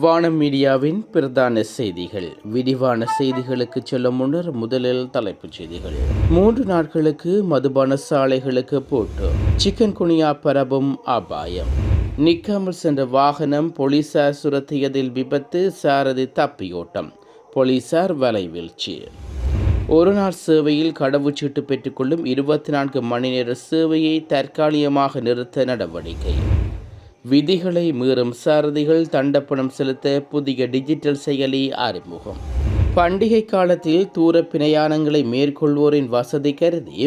வானம் மீடியாவின் பிரதான செய்திகள். விரிவான செய்திகளுக்கு செல்லும் முன்னர் முதலில் தலைப்புச் செய்திகள். மூன்று நாட்களுக்கு மதுபான சாலைகளுக்கு போட்டு சிக்கன் குனியா பரவும் அபாயம். நிற்காமல் சென்ற வாகனம் போலீசார் சுரத்தியதில் விபத்து சாரதி தப்பியோட்டம். போலீசார் வலைவீழ்ச்சி. ஒரு நாள் சேவையில் கடவுச்சீட்டு பெற்றுக்கொள்ளும் இருபத்தி நான்கு மணி நேர சேவையை தற்காலிகமாக நிறுத்த நடவடிக்கை. விதிகளை மீறும் சாரதிகள் தண்டப்பணம் செலுத்த புதிய டிஜிட்டல் செயலி அறிமுகம். பண்டிகை காலத்தில் தூர பிரயாணங்களை மேற்கொள்வோரின் வசதி கருதி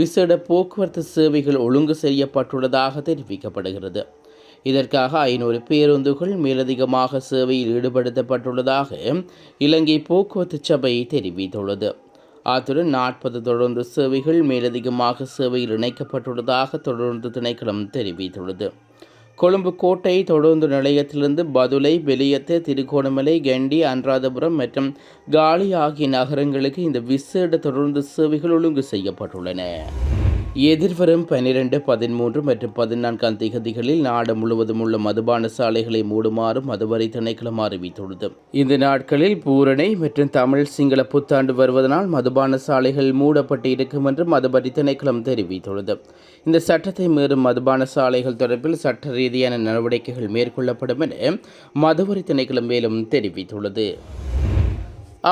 விசேட போக்குவரத்து சேவைகள் ஒழுங்கு செய்யப்பட்டுள்ளதாக தெரிவிக்கப்படுகிறது. இதற்காக ஐநூறு பேருந்துகள் மேலதிகமாக சேவையில் ஈடுபடுத்தப்பட்டுள்ளதாக இலங்கை போக்குவரத்து சபை தெரிவித்துள்ளது. அத்துடன் நாற்பது தொடர்ந்து சேவைகள் மேலதிகமாக சேவையில் இணைக்கப்பட்டுள்ளதாக தொடர்ந்து திணைக்களம் தெரிவித்துள்ளது. கொழும்பு கோட்டை தொடர்ந்து நிலையத்திலிருந்து பதுளை வெளியத்து திருகோணமலை கண்டி அனுராதபுரம் மற்றும் காலி ஆகிய நகரங்களுக்கு இந்த விசேட தொடர்ந்து சேவைகள் ஒழுங்கு செய்யப்பட்டுள்ளன. எதிர்வரும் பனிரெண்டு பதிமூன்று மற்றும் பதினான்காம் திகதிகளில் நாடு முழுவதும் உள்ள மதுபான சாலைகளை மூடுமாறு மதுவரி திணைக்களம் அறிவித்துள்ளது. இந்த நாட்களில் பூரணை மற்றும் தமிழ் சிங்கள புத்தாண்டு வருவதனால் மதுபான சாலைகள் மூடப்பட்டு இருக்கும் என்று மதுவரி திணைக்களம் தெரிவித்துள்ளது. இந்த சட்டத்தை மீறும் மதுபான சாலைகள் தொடர்பில் சட்ட ரீதியான நடவடிக்கைகள் மேற்கொள்ளப்படும் என மதுவரி திணைக்களம் மேலும் தெரிவித்துள்ளது.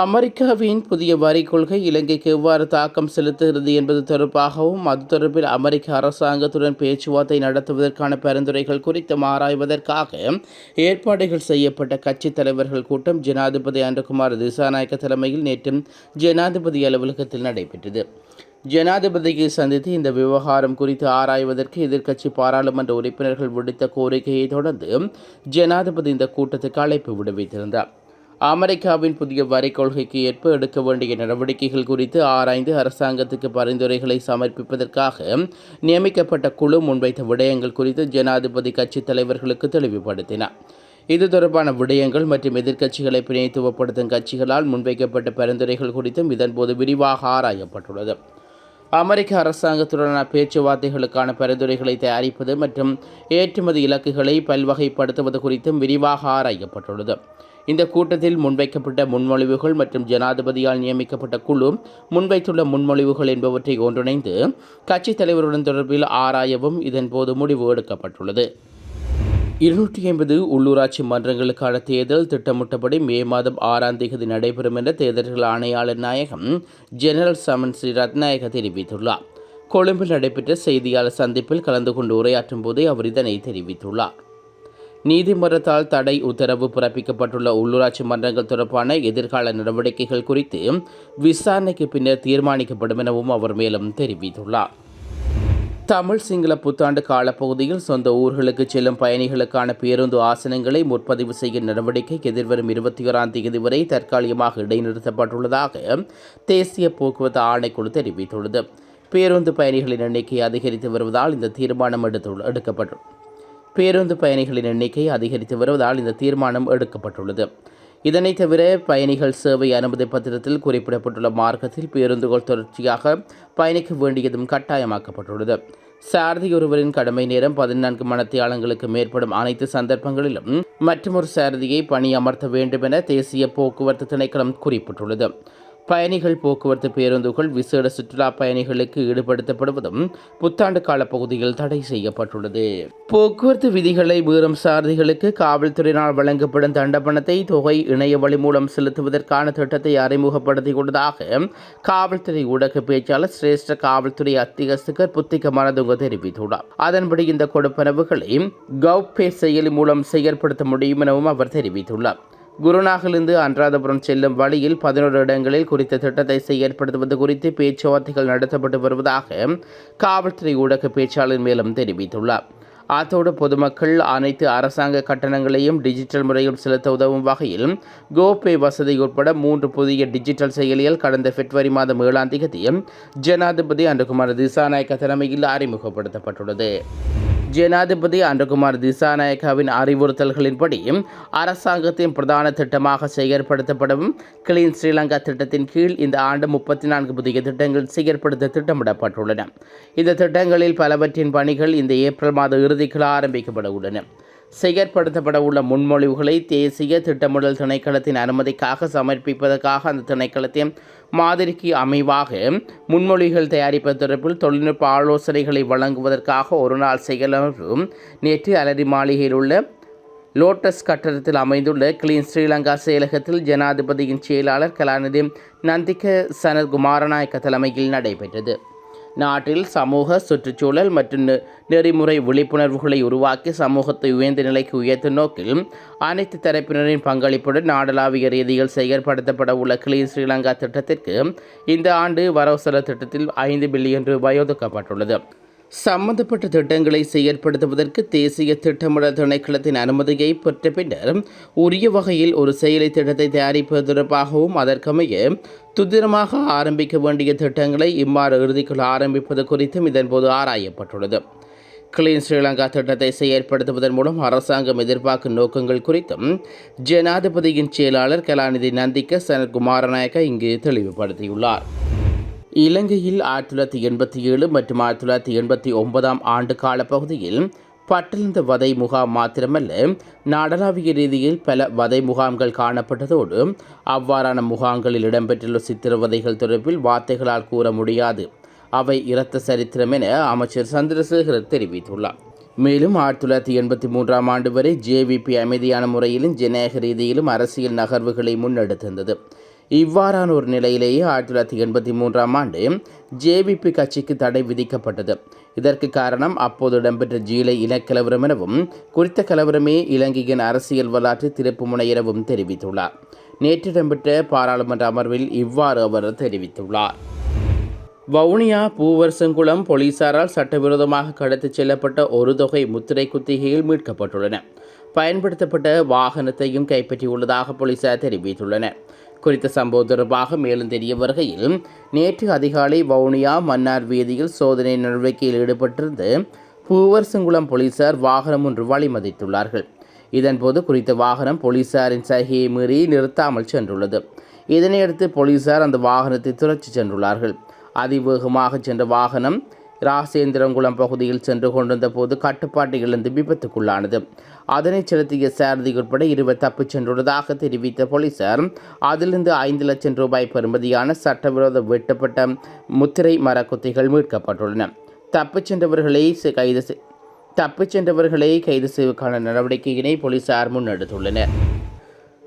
அமெரிக்காவின் புதிய வரி கொள்கை இலங்கைக்கு எவ்வாறு தாக்கம் செலுத்துகிறது என்பது தொடர்பாகவும் அது தொடர்பில் அமெரிக்க அரசாங்கத்துடன் பேச்சுவார்த்தை நடத்துவதற்கான பரிந்துரைகள் குறித்து ஆராய்வதற்காக ஏற்பாடுகள் செய்யப்பட்ட கட்சித் தலைவர்கள் கூட்டம் ஜனாதிபதி அன்றகுமார் திசாநாயக்க தலைமையில் நேற்று ஜனாதிபதி அலுவலகத்தில் நடைபெற்றது. ஜனாதிபதியை சந்தித்து இந்த விவகாரம் குறித்து ஆராய்வதற்கு எதிர்க்கட்சி பாராளுமன்ற உறுப்பினர்கள் விடுத்த கோரிக்கையை தொடர்ந்து ஜனாதிபதி இந்த கூட்டத்துக்கு அழைப்பு விடுவித்திருந்தார். அமெரிக்காவின் புதிய வரி கொள்கைக்கு ஏற்ப எடுக்க வேண்டிய நடவடிக்கைகள் குறித்து ஆராய்ந்து அரசாங்கத்துக்கு பரிந்துரைகளை சமர்ப்பிப்பதற்காக நியமிக்கப்பட்ட குழு முன்வைத்த விடயங்கள் குறித்து ஜனாதிபதி கட்சித் தலைவர்களுக்கு தெளிவுபடுத்தினார். இது தொடர்பான விடயங்கள் மற்றும் எதிர்க்கட்சிகளை பிணைத்துவப்படுத்தும் கட்சிகளால் முன்வைக்கப்பட்ட பரிந்துரைகள் குறித்தும் இதன்போது விரிவாக ஆராயப்பட்டுள்ளது. அமெரிக்க அரசாங்கத்துடனான பேச்சுவார்த்தைகளுக்கான பரிந்துரைகளை தயாரிப்பது மற்றும் ஏற்றுமதி இலக்குகளை பல்வகைப்படுத்துவது குறித்தும் விரிவாக ஆராயப்பட்டுள்ளது. இந்த கூட்டத்தில் முன்வைக்கப்பட்ட முன்மொழிவுகள் மற்றும் ஜனாதிபதியால் நியமிக்கப்பட்ட குழு முன்வைத்துள்ள முன்மொழிவுகள் என்பவற்றை ஒன்றிணைந்து கட்சித் தலைவருடன் தொடர்பில் ஆராயவும் இதன்போது முடிவு எடுக்கப்பட்டுள்ளது. இருநூற்றி ஐம்பது உள்ளூராட்சி மன்றங்களுக்கான தேர்தல் திட்டமிட்டபடி மே மாதம் ஆறாம் தேதி நடைபெறும் என்ற தேர்தல்கள் ஆணையாளர் நாயகம் ஜெனரல் சமன் ஸ்ரீ ரத்நாயக தெரிவித்துள்ளார். கொழும்பில் நடைபெற்ற செய்தியாளர் சந்திப்பில் கலந்து கொண்டு உரையாற்றும் போதே அவர் இதனை தெரிவித்துள்ளார். நீதிமன்றத்தால் தடை உத்தரவு பிறப்பிக்கப்பட்டுள்ள உள்ளூராட்சி மன்றங்கள் தொடர்பான எதிர்கால நடவடிக்கைகள் குறித்து விசாரணைக்கு பின்னர் தீர்மானிக்கப்படும் எனவும் அவர் மேலும் தெரிவித்துள்ளார். தமிழ் சிங்கள புத்தாண்டு காலப்பகுதியில் சொந்த ஊர்களுக்கு செல்லும் பயணிகளுக்கான பேருந்து ஆசனங்களை முற்பதிவு செய்யும் நடவடிக்கை எதிர்வரும் இருபத்தி ஓராம் தேதி வரை தற்காலிகமாக இடைநிறுத்தப்பட்டுள்ளதாக தேசிய போக்குவரத்து ஆணைக்குழு தெரிவித்துள்ளது. பேருந்து பயணிகளின் எண்ணிக்கை அதிகரித்து வருவதால் இந்த தீர்மானம் எடுத்து எடுக்கப்பட்டுள்ளது. பேருந்து பயணிகளின் எண்ணிக்கை அதிகரித்து வருவதால் இந்த தீர்மானம் எடுக்கப்பட்டுள்ளது. இதனைத் தவிர பயணிகள் சேவை அனுமதி பத்திரத்தில் குறிப்பிடப்பட்டுள்ள மார்க்கத்தில் பேருந்துகள் தொடர்ச்சியாக பயணிக்க வேண்டியதும் கட்டாயமாக்கப்பட்டுள்ளது. சாரதி ஒருவரின் கடமை நேரம் பதினான்கு மணத்தியாளங்களுக்கு மேற்படும் அனைத்து சந்தர்ப்பங்களிலும் மற்றொரு சாரதியை பணி அமர்த்த வேண்டும் என தேசிய போக்குவரத்து திணைக்களம் குறிப்பிட்டுள்ளது. பயணிகள் போக்குவரத்து பேருந்துகள் விசேட சுற்றுலா பயணிகளுக்கு ஈடுபடுத்தப்படுவதும் புத்தாண்டு கால பகுதியில் தடை செய்யப்பட்டுள்ளது. போக்குவரத்து விதிகளை மீறும் சாரதிகளுக்கு காவல்துறையினால் வழங்கப்படும் தண்டபணத்தை தொகை இணைய வழி மூலம் செலுத்துவதற்கான திட்டத்தை அறிமுகப்படுத்தியுள்ளதாக காவல்துறை ஊடக பேச்சாளர் சிரேஷ்ட காவல்துறை அத்தியஸ்தகர் புத்திக மனதுங்க தெரிவித்துள்ளார். அதன்படி இந்த கொடுப்பனவுகளை கவ்பே செயலி மூலம் செயற்படுத்த முடியும் எனவும் அவர் தெரிவித்துள்ளார். குருநாகலிருந்து அன்றாதபுரம் செல்லும் வழியில் பதினோரு இடங்களில் குறித்த திட்டத்தை செயற்படுத்துவது குறித்து பேச்சுவார்த்தைகள் நடத்தப்பட்டு வருவதாக காவல்துறை ஊடக பேச்சாளர் மேலும் தெரிவித்துள்ளார். அத்தோடு பொதுமக்கள் அனைத்து அரசாங்க கட்டணங்களையும் டிஜிட்டல் முறையில் செலுத்த உதவும் வகையில் கோபே வசதி உட்பட மூன்று புதிய டிஜிட்டல் செயலிகள் கடந்த பிப்ரவரி மாதம் ஏழாம் தேதி ஜனாதிபதி அன்றகுமார் திசாநாயக்க தலைமையில் அறிமுகப்படுத்தப்பட்டுள்ளது. ஜனாதிபதி அன்றகுமார் திசாநாயக்காவின் அறிவுறுத்தல்களின்படி அரசாங்கத்தின் பிரதான திட்டமாக செயற்படுத்தப்படும் கிளீன் ஸ்ரீலங்கா திட்டத்தின் கீழ் இந்த ஆண்டு முப்பத்தி நான்கு புதிய திட்டங்கள் செயற்படுத்த திட்டமிடப்பட்டுள்ளன. இந்த திட்டங்களில் பலவற்றின் பணிகள் இந்த ஏப்ரல் மாத இறுதிக்குள் ஆரம்பிக்கப்பட உள்ளன. செயற்படுத்தப்பட உள்ள முன்மொழிவுகளை தேசிய திட்டமிடல் திணைக்களத்தின் அனுமதிக்காக சமர்ப்பிப்பதற்காக அந்த திணைக்களத்தின் மாதிரிக்கு அமைவாக முன்மொழிகள் தயாரிப்பது தொடர்பில் தொழில்நுட்ப ஆலோசனைகளை வழங்குவதற்காக ஒருநாள் செயலமர்வு நேற்று அலரி மாளிகையில் உள்ள லோட்டஸ் கட்டடத்தில் அமைந்துள்ள கிளீன் ஸ்ரீலங்கா செயலகத்தில் ஜனாதிபதியின் செயலாளர் கலாநிதி நந்திக சனத் குமாரநாயக்க தலைமையில் நடைபெற்றது. நாட்டில் சமூக சுற்றுச்சூழல் மற்றும் நெ- நெறிமுறை விழிப்புணர்வுகளை உருவாக்கி சமூகத்தை உயர்ந்த நிலைக்கு உயர்த்தும் நோக்கில் அனைத்து தரப்பினரின் பங்களிப்புடன் நாடளாவிய ரீதியில் செயற்படுத்தப்பட உள்ள கிளீன் ஸ்ரீலங்கா திட்டத்திற்கு இந்த ஆண்டு வரவு செலவு திட்டத்தில் ஐந்து பில்லியன் ரூபாய் ஒதுக்கப்பட்டுள்ளது. சம்பந்தப்பட்ட திட்டங்களை செயற்படுத்துவதற்கு தேசிய திட்டமிடல் திணைக்களத்தின் அனுமதியை பெற்ற பின்னர் உரிய வகையில் ஒரு செயலி திட்டத்தை தயாரிப்பது தொடர்பாகவும் அதற்கமைய துதிரமாக ஆரம்பிக்க வேண்டிய திட்டங்களை இம்மாறு இறுதிக்குள் ஆரம்பிப்பது குறித்தும் இதன்போது ஆராயப்பட்டுள்ளது. கிளீன் ஸ்ரீலங்கா திட்டத்தை செயற்படுத்துவதன் மூலம் அரசாங்கம் எதிர்பார்க்கும் நோக்கங்கள் குறித்தும் ஜனாதிபதியின் செயலாளர் கலாநிதி நந்திக்க சனத் குமாரநாயக்க இங்கு தெளிவுபடுத்தியுள்ளார். இலங்கையில் ஆயிரத்தி தொள்ளாயிரத்தி எண்பத்தி ஏழு மற்றும் ஆயிரத்தி தொள்ளாயிரத்தி எண்பத்தி ஒன்பதாம் ஆண்டு கால பகுதியில் பட்டிருந்த வதை முகாம் மாத்திரமல்ல நாடளாவிய ரீதியில் பல வதை முகாம்கள் காணப்பட்டதோடு அவ்வாறான முகாம்களில் இடம்பெற்றுள்ள சித்திரவதைகள் தொடர்பில் வார்த்தைகளால் கூற முடியாது. அவை இரத்த சரித்திரம் என அமைச்சர் சந்திரசேகர் தெரிவித்துள்ளார். மேலும் ஆயிரத்தி தொள்ளாயிரத்தி எண்பத்தி மூன்றாம் ஆண்டு வரை ஜேவிபி அமைதியான முறையிலும் ஜனநாயக ரீதியிலும் அரசியல் நகர்வுகளை முன்னெடுத்திருந்தது. இவ்வாறான ஒரு நிலையிலேயே ஆயிரத்தி தொள்ளாயிரத்தி எண்பத்தி மூன்றாம் ஆண்டு ஜேவிபி கட்சிக்கு தடை விதிக்கப்பட்டது. இதற்கு காரணம் அப்போது இடம்பெற்ற ஜீலை இனக்கலவரம் எனவும் குறித்த கலவரமே இலங்கையின் அரசியல் வரலாற்று திருப்பு முனை எனவும் தெரிவித்துள்ளார். நேற்று இடம்பெற்ற பாராளுமன்ற அமர்வில் இவ்வாறு அவர் தெரிவித்துள்ளார். வவுனியா பூவரசங்குளம் போலீசாரால் சட்டவிரோதமாக கடத்திச் செல்லப்பட்ட ஒரு தொகை முத்திரை குத்திகைகள் மீட்கப்பட்டுள்ளன. பயன்படுத்தப்பட்ட வாகனத்தையும் கைப்பற்றியுள்ளதாக போலீசார் தெரிவித்துள்ளனர். குறித்த சம்பவம் தொடர்பாக மேலும் தெரிய வருகையில் நேற்று அதிகாலை வவுனியா மன்னார் வீதியில் சோதனை நடவடிக்கையில் ஈடுபட்டிருந்து பூவரசங்குளம் போலீசார் வாகனம் ஒன்று வழிமதித்துள்ளார்கள். இதன்போது குறித்த வாகனம் போலீசாரின் சைகையை மீறி நிறுத்தாமல் சென்றுள்ளது. இதனையடுத்து போலீசார் அந்த வாகனத்தை துரத்தி சென்றுள்ளார்கள். அதிவேகமாக சென்ற வாகனம் ராசேந்திரங்குளம் பகுதியில் சென்று கொண்டிருந்த போது கட்டுப்பாட்டை இழந்து விபத்துக்குள்ளானது. அதனை செலுத்திய சாரதி உட்பட இருவர் தப்பிச் சென்றுள்ளதாக தெரிவித்த போலீசார் அதிலிருந்து ஐந்து லட்சம் ரூபாய் பெறுமதியான சட்டவிரோத வெட்டப்பட்ட முத்திரை மரக்குத்திகள் மீட்கப்பட்டுள்ளன. தப்பிச் சென்றவர்களை கைது செய்- தப்பிச் சென்றவர்களை கைது செய்வதற்கான நடவடிக்கையினை போலீசார் முன்னெடுத்துள்ளனர்.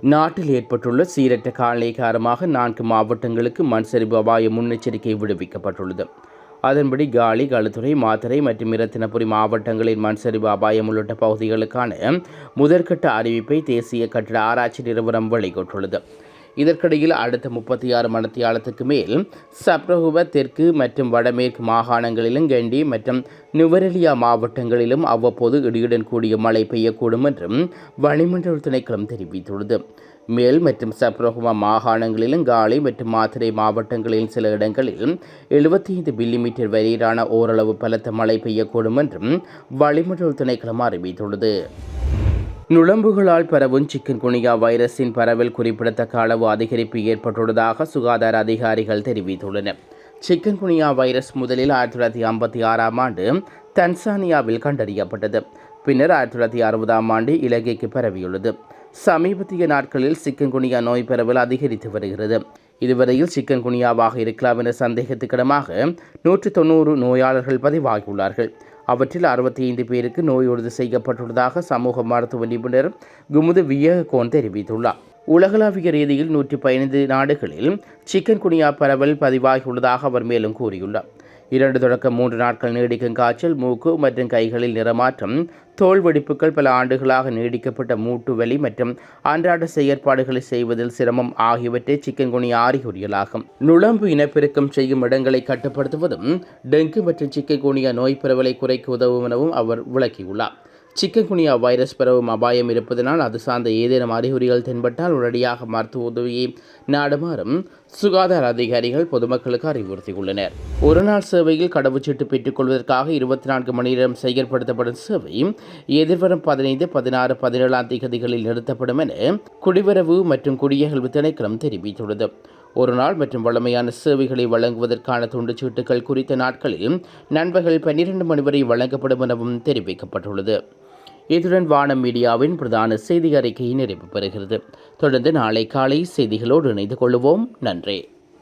நாட்டில் ஏற்பட்டுள்ள சீரற்ற காலநிலை காரணமாக நான்கு மாவட்டங்களுக்கு மண் சரிவு அபாய முன்னெச்சரிக்கை விடுவிக்கப்பட்டுள்ளது. அதன்படி காலி களுத்துறை மாத்தறை மற்றும் இரத்தினபுரி மாவட்டங்களின் மண்சரிவு அபாயம் உள்ளிட்ட பகுதிகளுக்கான முதற்கட்ட அறிவிப்பை தேசிய கட்டிட ஆராய்ச்சி நிறுவனம் வெளியிட்டுள்ளது. இதற்கிடையில் அடுத்த முப்பத்தி ஆறு மணித்தியாலத்துக்கு மேல் சப்ரகுவ தெற்கு மற்றும் வடமேற்கு மாகாணங்களிலும் கண்டி மற்றும் நுவரெலியா மாவட்டங்களிலும் அவ்வப்போது இடியுடன் கூடிய மழை பெய்யக்கூடும் என்றும் வளிமண்டல திணைக்களம் தெரிவித்துள்ளது. மேல் மற்றும் சப்ரகுமா மாகாணங்களிலும் காலி மற்றும் மாத்திரை மாவட்டங்களில் சில இடங்களில் எழுபத்தி ஐந்து மில்லிமீட்டர் வரையிலான ஓரளவு பலத்த மழை பெய்யக்கூடும் என்றும் வளிமண்டல திணைக்களம் அறிவித்துள்ளது. நுழம்புகளால் பரவும் சிக்கன் குனியா வைரஸின் பரவல் குறிப்பிடத்தக்க அளவு அதிகரிப்பு ஏற்பட்டுள்ளதாக சுகாதார அதிகாரிகள் தெரிவித்துள்ளனர். சிக்கன் குனியா வைரஸ் முதலில் ஆயிரத்தி தொள்ளாயிரத்தி ஐம்பத்தி ஆறாம் ஆண்டு தன்சானியாவில் கண்டறியப்பட்டது. பின்னர் ஆயிரத்தி தொள்ளாயிரத்தி அறுபதாம் ஆண்டு இலங்கைக்கு பரவியுள்ளது. சமீபத்திய நாட்களில் சிக்கன் குனியா நோய் பரவல் அதிகரித்து வருகிறது. இதுவரையில் சிக்கன் குனியாவாக இருக்கலாம் என சந்தேகத்துக்கிடமாக நூற்றி தொண்ணூறு நோயாளர்கள் பதிவாகியுள்ளார்கள். அவற்றில் அறுபத்தி ஐந்து பேருக்கு நோய் உறுதி செய்யப்பட்டுள்ளதாக சமூக மருத்துவ நிபுணர் குமுது வியகோன் தெரிவித்துள்ளார். உலகளாவிய ரீதியில் நூற்றி பதினைந்து நாடுகளில் சிக்கன் குனியா பரவல் பதிவாகியுள்ளதாக அவர் மேலும் கூறியுள்ளார். இரண்டு தொடக்கம் மூன்று நாட்கள் நீடிக்கும் காய்ச்சல் மூக்கு மற்றும் கைகளில் நிறமாற்றம் தோல் வெடிப்புகள் பல ஆண்டுகளாக நீடிக்கப்பட்ட மூட்டு வலி மற்றும் அன்றாட செயற்பாடுகளை செய்வதில் சிரமம் ஆகியவற்றை சிக்கன் ஆறிகுறிகளாகும் அறிகுறிகளாகும் இனப்பெருக்கம் செய்யும் இடங்களை கட்டுப்படுத்துவதும் டெங்கு மற்றும் சிக்கன்குனியா நோய் பரவலை குறைக்க உதவும் எனவும் அவர் விளக்கியுள்ளார். சிக்கன்குனியா வைரஸ் பரவும் அபாயம் இருப்பதனால் அது சார்ந்த ஏதேனும் அறிகுறிகள் தென்பட்டால் உடனடியாக மருத்துவ உதவியை நாடுமாறும் சுகாதார அதிகாரிகள் பொதுமக்களுக்கு அறிவுறுத்தியுள்ளனர். ஒரு நாள் சேவையில் கடவுச்சீட்டு பெற்றுக்கொள்வதற்காக இருபத்தி நான்கு மணி நேரம் செயற்படுத்தப்படும் சேவை எதிர்வரும் பதினைந்து பதினாறு பதினேழாம் தேதிகளில் நிறுத்தப்படும் என குடிவரவு மற்றும் குடியகல்வு திணைக்களம் தெரிவித்துள்ளது. ஒரு நாள் மற்றும் வழமையான சேவைகளை வழங்குவதற்கான துண்டுச்சீட்டுகள் குறித்த நாட்களில் நண்பர்கள் பன்னிரண்டு மணி வரை வழங்கப்படும் எனவும் தெரிவிக்கப்பட்டுள்ளது. இத்துடன் வானம் மீடியாவின் பிரதான செய்தி அறிக்கை நிறைவு பெறுகிறது. தொடர்ந்து நாளை காலை செய்திகளோடு இணைந்து கொள்வோம். நன்றி.